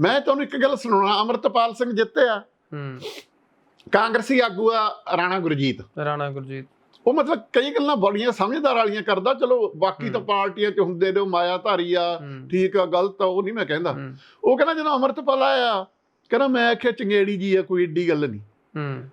ਮੈਂ ਤੁਹਾਨੂੰ ਇੱਕ ਗੱਲ ਸੁਣਾਉਣਾ ਅਮਰਤਪਾਲ ਸਿੰਘ ਜਿੱਤਿਆ ਹੂੰ। ਕਾਂਗਰਸੀ ਆਗੂ ਆ ਰਾਣਾ ਗੁਰਜੀਤ। ਰਾਣਾ ਗੁਰਜੀਤ। ਉਹ ਮਤਲਬ ਕਈ ਗੱਲਾਂ ਬੜੀਆਂ ਸਮਝਦਾਰ ਵਾਲੀਆਂ ਕਰਦਾ ਚਲੋ ਬਾਕੀ ਤਾਂ। ਪਾਰਟੀਆਂ 'ਚ ਹੁੰਦੇ ਨੇ ਉਹ ਮਾਇਆਧਾਰੀ ਆ ਠੀਕ ਆ ਗਲਤ ਆ ਉਹ ਨਹੀਂ ਮੈਂ ਕਹਿੰਦਾ। ਉਹ ਕਹਿੰਦਾ ਜਦੋਂ ਅਮਰਤਪਾਲ ਆਇਆ ਕਹਿੰਦਾ ਮੈਂ ਆਖਿਆ ਚੰਗੇੜੀ ਜੀ ਆ ਕੋਈ ਏਡੀ ਗੱਲ ਨਹੀਂ। ਹੂੰ।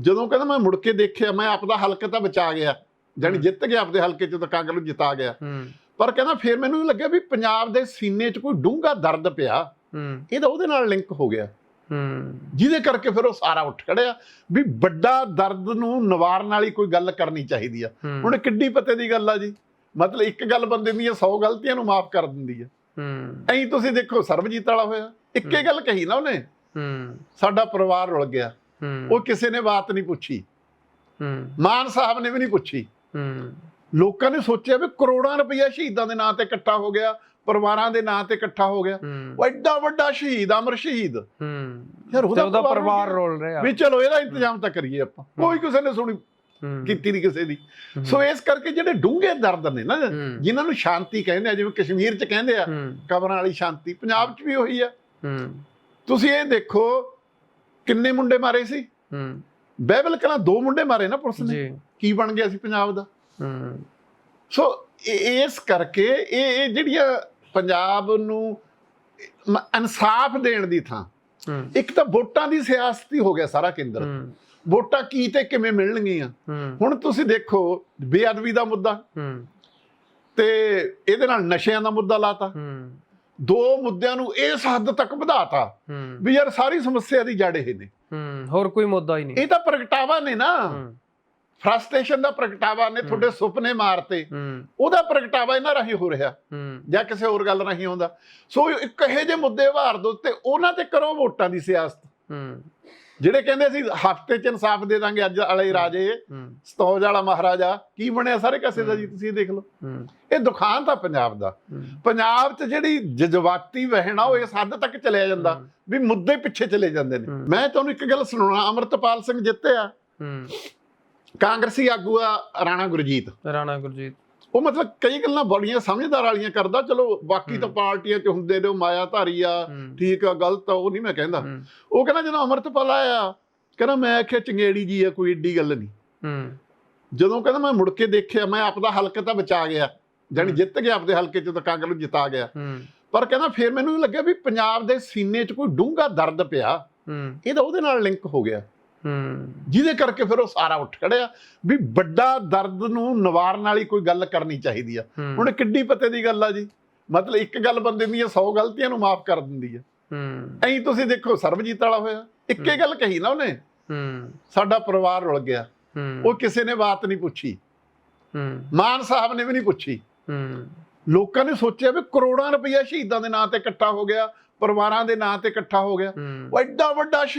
ਜਦੋਂ ਕਹਿੰਦਾ ਮੈਂ ਮੁੜ ਕੇ ਦੇਖਿਆ ਮੈਂ ਆਪਦਾ ਹਲਕਾ ਤਾਂ ਬਚਾ ਗਿਆ। ਜਾਨੀ। ਜਿੱਤ ਗਿਆ ਆਪਦੇ ਹਲਕੇ 'ਚ ਤਾਂ ਕਾਂਗਰਸ ਨੂੰ ਜਿਤਾ ਗਿਆ। ਹੂੰ। ਪਰ ਕਹਿੰਦਾ ਫਿਰ ਮੈਨੂੰ ਇਹ ਲੱਗਿਆ ਵੀ ਪੰਜਾਬ ਦੇ ਸੀਨੇ 'ਚ ਕੋਈ ਡੂੰਘਾ ਦਰਦ ਪਿਆ। ਹੂੰ। ਇਹਦਾ ਉਹਦੇ ਨਾਲ ਲਿੰਕ ਹੋ ਗਿਆ। ਹੂੰ। ਜਿਹਦੇ ਕਰਕੇ ਫਿਰ ਉਹ ਸਾਰਾ ਉੱਠ ਖੜਿਆ ਵੀ ਵੱਡਾ ਦਰਦ ਨੂੰ ਨਿਵਾਰਨ ਵਾਲੀ ਕੋਈ ਗੱਲ ਕਰਨੀ ਚਾਹੀਦੀ ਆ। ਹੁਣ ਕਿੱਡੀ ਪਤੇ ਦੀ ਗੱਲ ਆ ਜੀ। ਮਤਲਬ ਇੱਕ ਗੱਲ ਬੰਦੇ ਦੀਆਂ 100 ਗਲਤੀਆਂ ਨੂੰ ਮਾਫ ਕਰ ਦਿੰਦੀ ਆ। ਹੂੰ। ਐਂ ਤੁਸੀਂ ਦੇਖੋ ਸਰਬਜੀਤ ਵਾਲਾ ਹੋਇਆ। ਇੱਕੇ। ਗੱਲ ਕਹੀ ਨਾ ਉਹਨੇ। ਹੂੰ। ਸਾਡਾ ਪਰਿਵਾਰ ਰੁਲ ਗਿਆ। ਹੂੰ। ਉਹ ਕਿਸੇ ਨੇ ਬਾਤ ਨਹੀਂ ਪੁੱਛੀ। ਹੂੰ। ਮਾਨ ਸਾਹਿਬ ਨੇ ਵੀ ਨਹੀਂ ਪੁੱਛੀ। ਹੂੰ। ਲੋਕਾਂ ਨੇ ਸੋਚਿਆ ਵੀ ਕਰੋੜਾਂ ਰੁਪਈਆ ਸ਼ਹੀਦਾਂ ਦੇ ਨਾਂ ਤੇ ਇਕੱਠਾ ਹੋ ਗਿਆ ਪਰਿਵਾਰਾਂ ਦੇ ਨਾਂ ਤੇ ਇਕੱਠਾ ਹੋ ਗਿਆ। ਉਹ ਐਡਾ ਵੱਡਾ ਸ਼ਹੀਦ ਅਮਰ ਸ਼ਹੀਦ। ਹੂੰ। ਯਾਰ ਉਹਦਾ ਪਰਿਵਾਰ ਰੁਲ ਰਿਹਾ। ਵੀ ਚਲੋ ਇਹਦਾ ਇੰਤਜ਼ਾਮ ਤਾਂ ਕਰੀਏ ਆਪਾਂ। ਕੋਈ ਕਿਸੇ ਨੇ ਸੁਣੀ ਕੀਤੀ ਨਹੀਂ ਕਿਸੇ ਦੀ। ਸੋ ਇਸ ਕਰਕੇ ਜਿਹੜੇ ਡੂੰਘੇ ਦਰਦ ਨੇ ਨਾ ਜਿਨ੍ਹਾਂ ਨੂੰ ਸ਼ਾਂਤੀ ਕਹਿੰਦੇ ਆ ਜਿਵੇਂ ਕਸ਼ਮੀਰ 'ਚ ਕਹਿੰਦੇ ਆ ਕਬਰਾਂ ਵਾਲੀ ਸ਼ਾਂਤੀ ਪੰਜਾਬ 'ਚ ਵੀ ਉਹੀ ਆ। ਹੂੰ। ਤੁਸੀਂ ਇਹ ਦੇਖੋ ਕਿੰਨੇ ਮੁੰਡੇ ਮਾਰੇ ਸੀ? ਹੂੰ। ਬਾਈਬਲ ਕਹਿੰਦਾ ਦੋ ਮੁੰਡੇ ਮਾਰੇ ਨਾ ਪੁਲਿਸ ਨੇ। ਕੀ ਬਣ ਗਿਆ ਸੀ ਪੰਜਾਬ ਦਾ? ਹੂੰ। ਸੋ ਇਸ ਕਰਕੇ ਇਹ ਇਹ ਜਿਹੜੀਆਂ ਪੰਜਾਬ ਨੂੰ ਇਨਸਾਫ ਦੇਣ ਦੀ ਥਾਂ। ਇੱਕ ਤਾਂ ਵੋਟਾਂ ਦੀ ਸਿਆਸਤ ਹੀ ਹੋ ਗਿਆ ਸਾਰਾ ਕੇਂਦਰ। ਵੋਟਾਂ ਕੀ ਤੇ ਕਿਵੇਂ ਮਿਲਣਗੀਆਂ? ਹੁਣ ਤੁਸੀਂ ਦੇਖੋ ਬੇਅਦਬੀ ਦਾ ਮੁੱਦਾ। ਤੇ ਇਹਦੇ ਨਾਲ ਨਸ਼ਿਆਂ ਦਾ ਮੁੱਦਾ ਲਾਤਾ। ਦੋ ਮੁੱਦਿਆਂ ਨੂੰ ਇਸ ਹੱਦ ਤੱਕ ਵਧਾਤਾ ਵੀ ਯਾਰ ਸਾਰੀ ਸਮੱਸਿਆ ਦੀ ਜੜ ਇਹ ਨੇ। ਹੋਰ ਕੋਈ ਮੁੱਦਾ ਹੀ ਨਹੀਂ। ਇਹ ਤਾਂ ਪ੍ਰਗਟਾਵਾ ਨੇ ਨਾ। ਫਰਸਟ੍ਰੇਸ਼ਨ ਦਾ ਪ੍ਰਗਟਾਵਾ ਨੇ। ਤੁਹਾਡੇ ਸੁਪਨੇ ਮਾਰਤੇ। ਉਹਦਾ ਪ੍ਰਗਟਾਵਾ ਇਹਨਾਂ ਰਾਹੀਂ ਹੋ ਰਿਹਾ। ਜਾਂ ਕਿਸੇ ਹੋਰ ਗੱਲ ਰਾਹੀਂ ਹੁੰਦਾ ਸੋ ਇੱਕ ਇਹੋ ਜਿਹੇ ਮੁੱਦੇ ਵਾਰ ਦੋ ਤੇ ਉਹਨਾਂ ਤੇ ਕਰੋ ਵੋਟਾਂ ਦੀ ਸਿਆਸਤ। ਜਿਹੜੇ ਕਹਿੰਦੇ ਸੀ ਹਫ਼ਤੇ 'ਚ ਇਨਸਾਫ ਦੇ ਦਾਂਗੇ ਅੱਜ ਵਾਲੇ ਰਾਜੇ। ਸਤੌਜ ਵਾਲਾ ਮਹਾਰਾਜਾ ਕੀ ਬਣਿਆ ਸਾਰੇ ਕਾਸੇ ਦਾ ਜੀ ਤੁਸੀਂ ਦੇਖ ਲਓ। ਇਹ ਦੁਖਾਂਤ ਆ ਪੰਜਾਬ ਦਾ। ਪੰਜਾਬ 'ਚ ਜਿਹੜੀ ਜਜ਼ਬਾਤੀ ਵਹਿਣ ਆ ਉਹ ਇਸ ਹੱਦ ਤੱਕ ਚਲਿਆ ਜਾਂਦਾ ਵੀ ਮੁੱਦੇ ਪਿੱਛੇ ਚਲੇ ਜਾਂਦੇ ਨੇ। ਮੈਂ ਤੁਹਾਨੂੰ ਇੱਕ ਗੱਲ ਸੁਣਾਉਣਾ ਅਮਰਤਪਾਲ ਸਿੰਘ ਜਿੱਤਿਆ ਹੂੰ। ਕਾਂਗਰਸੀ ਆਗੂ ਆ ਰਾਣਾ ਗੁਰਜੀਤ। ਰਾਣਾ ਗੁਰਜੀਤ। ਉਹ ਮਤਲਬ ਕਈ ਗੱਲਾਂ ਬੜੀਆਂ ਸਮਝਦਾਰ ਵਾਲੀਆਂ ਕਰਦਾ ਚਲੋ ਬਾਕੀ ਤਾਂ। ਪਾਰਟੀਆਂ 'ਚ ਹੁੰਦੇ ਨੇ ਉਹ ਮਾਇਆਧਾਰੀ ਆ ਠੀਕ ਆ ਗਲਤ ਆ ਉਹ ਨਹੀਂ ਮੈਂ ਕਹਿੰਦਾ। ਉਹ ਕਹਿੰਦਾ ਜਦੋਂ ਅਮਰਤਪਾਲ ਆਇਆ ਕਹਿੰਦਾ ਮੈਂ ਆਖਿਆ ਚੰਗੇੜੀ ਜੀ ਆ ਕੋਈ ਏਡੀ ਗੱਲ ਨਹੀਂ। ਜਦੋਂ ਕਹਿੰਦਾ ਮੈਂ ਮੁੜ ਕੇ ਦੇਖਿਆ ਮੈਂ ਆਪਦਾ ਹਲਕਾ ਤਾਂ ਬਚਾ ਗਿਆ। ਜਾਨੀ। ਜਿੱਤ ਗਿਆ ਆਪਦੇ ਹਲਕੇ 'ਚ ਤਾਂ ਕਾਂਗਰਸ ਨੂੰ ਜਿਤਾ ਗਿਆ। ਪਰ ਕਹਿੰਦਾ ਫਿਰ ਮੈਨੂੰ ਇਹ ਲੱਗਿਆ ਵੀ ਪੰਜਾਬ ਦੇ ਸੀਨੇ 'ਚ ਕੋਈ ਡੂੰਘਾ ਦਰਦ ਪਿਆ। ਇਹਦਾ ਉਹਦੇ ਨਾਲ ਲਿੰਕ ਹੋ ਗਿਆ। ਜਿਹਦੇ ਕਰਕੇ ਫਿਰ ਉਹ ਸਾਰਾ ਉੱਠ ਖੜਿਆ ਵੀ ਵੱਡਾ ਦਰਦ ਨੂੰ ਨਿਵਾਰਨ ਵਾਲੀ ਕੋਈ ਗੱਲ ਕਰਨੀ ਚਾਹੀਦੀ ਆ। ਹੁਣ ਕਿੱਡੀ ਪਤੇ ਦੀ ਗੱਲ ਆ ਜੀ। ਮਤਲਬ ਇੱਕ ਗੱਲ ਬੰਦੇ ਦੀਆਂ 100 ਗਲਤੀਆਂ ਨੂੰ ਮਾਫ ਕਰ ਦਿੰਦੀ ਆ। ਹੂੰ। ਐਂ ਤੁਸੀਂ ਦੇਖੋ ਸਰਬਜੀਤ ਵਾਲਾ ਹੋਇਆ ਇੱਕੇ। ਗੱਲ ਕਹੀ ਨਾ ਉਹਨੇ। ਹੂੰ। ਸਾਡਾ ਪਰਿਵਾਰ ਰੁਲ ਗਿਆ। ਉਹ ਕਿਸੇ ਨੇ ਬਾਤ ਨਹੀਂ ਪੁੱਛੀ। ਹੂੰ। ਮਾਨ ਸਾਹਿਬ ਨੇ ਵੀ ਨਹੀਂ ਪੁੱਛੀ। ਹੂੰ। ਲੋਕਾਂ ਨੇ ਸੋਚਿਆ ਵੀ ਕਰੋੜਾਂ ਰੁਪਈਆ ਸ਼ਹੀਦਾਂ ਦੇ ਨਾਂ ਤੇ ਇਕੱਠਾ ਹੋ ਗਿਆ ਪਰਿਵਾਰਾਂ ਦੇ ਨਾਂ ਤੇ ਇਕੱਠਾ ਹੋ ਗਿਆ। ਉਹ ਐਡਾ ਵੱਡਾ